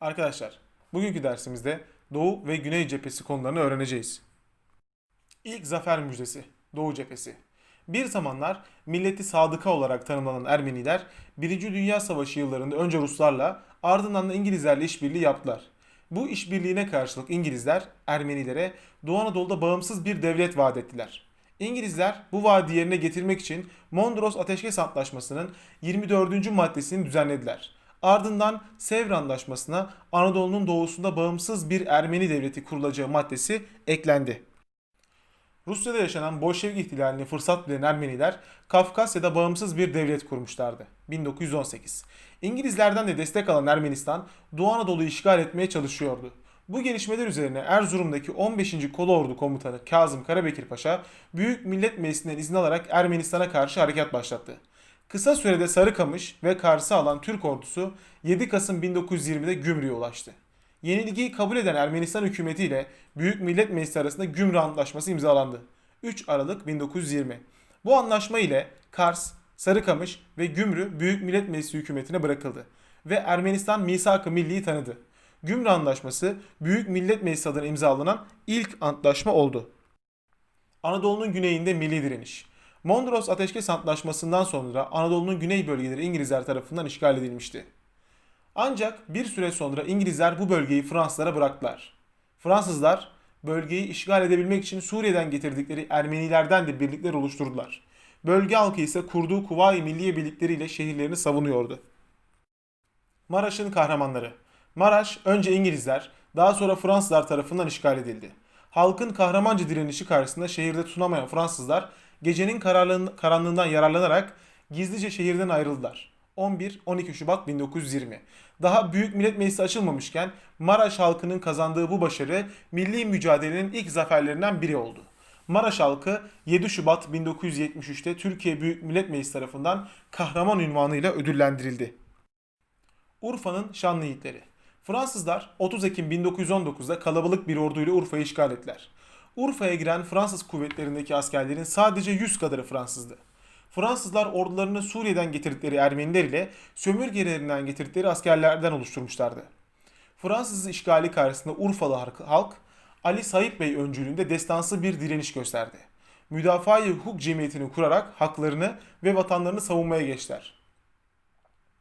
Arkadaşlar, bugünkü dersimizde Doğu ve Güney cephesi konularını öğreneceğiz. İlk zafer müjdesi, Doğu cephesi. Bir zamanlar milleti sadıka olarak tanımlanan Ermeniler, Birinci Dünya Savaşı yıllarında önce Ruslarla ardından da İngilizlerle işbirliği yaptılar. Bu işbirliğine karşılık İngilizler Ermenilere Doğu Anadolu'da bağımsız bir devlet vaat ettiler. İngilizler bu vaadi yerine getirmek için Mondros Ateşkes Antlaşması'nın 24. maddesini düzenlediler. Ardından Sevr Antlaşması'na Anadolu'nun doğusunda bağımsız bir Ermeni devleti kurulacağı maddesi eklendi. Rusya'da yaşanan Bolşevik ihtilalini fırsat bilen Ermeniler Kafkasya'da bağımsız bir devlet kurmuşlardı. 1918. İngilizlerden de destek alan Ermenistan Doğu Anadolu'yu işgal etmeye çalışıyordu. Bu gelişmeler üzerine Erzurum'daki 15. Kolordu Komutanı Kazım Karabekir Paşa Büyük Millet Meclisi'nden izin alarak Ermenistan'a karşı harekat başlattı. Kısa sürede Sarıkamış ve Kars'ı alan Türk ordusu 7 Kasım 1920'de Gümrük'e ulaştı. Yenilgiyi kabul eden Ermenistan hükümeti ile Büyük Millet Meclisi arasında Gümrük Antlaşması imzalandı. 3 Aralık 1920. Bu anlaşma ile Kars, Sarıkamış ve Gümrük Büyük Millet Meclisi hükümetine bırakıldı ve Ermenistan misak-ı milliyi tanıdı. Gümrük Antlaşması Büyük Millet Meclisi adına imzalanan ilk antlaşma oldu. Anadolu'nun güneyinde milli direniş. Mondros Ateşkes Antlaşması'ndan sonra Anadolu'nun güney bölgeleri İngilizler tarafından işgal edilmişti. Ancak bir süre sonra İngilizler bu bölgeyi Fransızlara bıraktılar. Fransızlar bölgeyi işgal edebilmek için Suriye'den getirdikleri Ermenilerden de birlikler oluşturdular. Bölge halkı ise kurduğu Kuvayi Milliye birlikleriyle şehirlerini savunuyordu. Maraş'ın kahramanları. Maraş önce İngilizler, daha sonra Fransızlar tarafından işgal edildi. Halkın kahramanca direnişi karşısında şehirde tutunamayan Fransızlar gecenin karanlığından yararlanarak gizlice şehirden ayrıldılar. 11-12 Şubat 1920. Daha Büyük Millet Meclisi açılmamışken Maraş halkının kazandığı bu başarı milli mücadelenin ilk zaferlerinden biri oldu. Maraş halkı 7 Şubat 1973'te Türkiye Büyük Millet Meclisi tarafından kahraman ünvanıyla ödüllendirildi. Urfa'nın şanlı yiğitleri. Fransızlar 30 Ekim 1919'da kalabalık bir orduyla Urfa'yı işgal ettiler. Urfa'ya giren Fransız kuvvetlerindeki askerlerin sadece 100 kadarı Fransızdı. Fransızlar ordularını Suriye'den getirdikleri Ermeniler ile sömürgelerinden getirdikleri askerlerden oluşturmuşlardı. Fransız işgali karşısında Urfalı halk Ali Said Bey öncülüğünde destansı bir direniş gösterdi. Müdafaa-i Hukuk Cemiyeti'ni kurarak haklarını ve vatanlarını savunmaya geçtiler.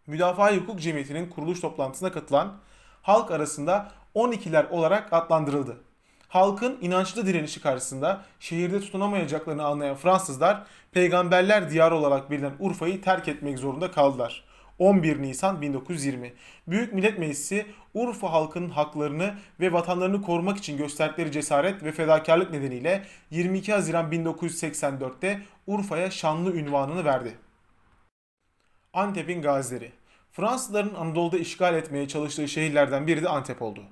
Müdafaa-i Hukuk Cemiyeti'nin kuruluş toplantısına katılan halk arasında 12'ler olarak adlandırıldı. Halkın inançlı direnişi karşısında şehirde tutunamayacaklarını anlayan Fransızlar peygamberler diyarı olarak bilinen Urfa'yı terk etmek zorunda kaldılar. 11 Nisan 1920. Büyük Millet Meclisi Urfa halkının haklarını ve vatanlarını korumak için gösterdikleri cesaret ve fedakarlık nedeniyle 22 Haziran 1984'te Urfa'ya şanlı ünvanını verdi. Antep'in gazileri. Fransızların Anadolu'da işgal etmeye çalıştığı şehirlerden biri de Antep oldu.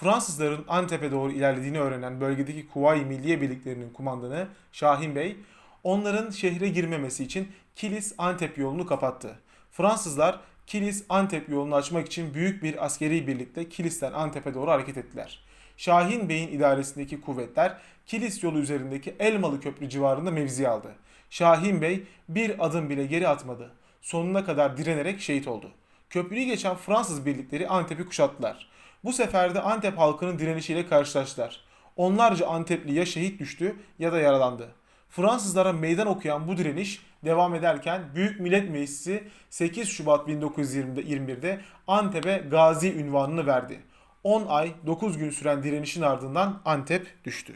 Fransızların Antep'e doğru ilerlediğini öğrenen bölgedeki Kuvayi Milliye Birliklerinin kumandanı Şahin Bey, onların şehre girmemesi için Kilis-Antep yolunu kapattı. Fransızlar Kilis-Antep yolunu açmak için büyük bir askeri birlikte Kilis'ten Antep'e doğru hareket ettiler. Şahin Bey'in idaresindeki kuvvetler Kilis yolu üzerindeki Elmalı Köprü civarında mevzi aldı. Şahin Bey bir adım bile geri atmadı. Sonuna kadar direnerek şehit oldu. Köprüyü geçen Fransız birlikleri Antep'i kuşattılar. Bu sefer de Antep halkının direnişiyle karşılaştılar. Onlarca Antepli ya şehit düştü ya da yaralandı. Fransızlara meydan okuyan bu direniş devam ederken Büyük Millet Meclisi 8 Şubat 1921'de Antep'e Gazi ünvanını verdi. 10 ay 9 gün süren direnişin ardından Antep düştü.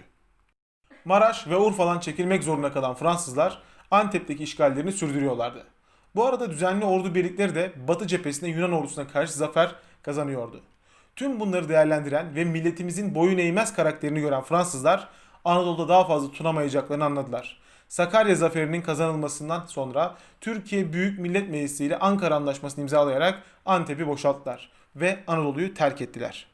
Maraş ve Urfa'dan çekilmek zorunda kalan Fransızlar Antep'teki işgallerini sürdürüyorlardı. Bu arada düzenli ordu birlikleri de Batı cephesinde Yunan ordusuna karşı zafer kazanıyordu. Tüm bunları değerlendiren ve milletimizin boyun eğmez karakterini gören Fransızlar Anadolu'da daha fazla tutunamayacaklarını anladılar. Sakarya zaferinin kazanılmasından sonra Türkiye Büyük Millet Meclisi ile Ankara Anlaşması'nı imzalayarak Antep'i boşalttılar ve Anadolu'yu terk ettiler.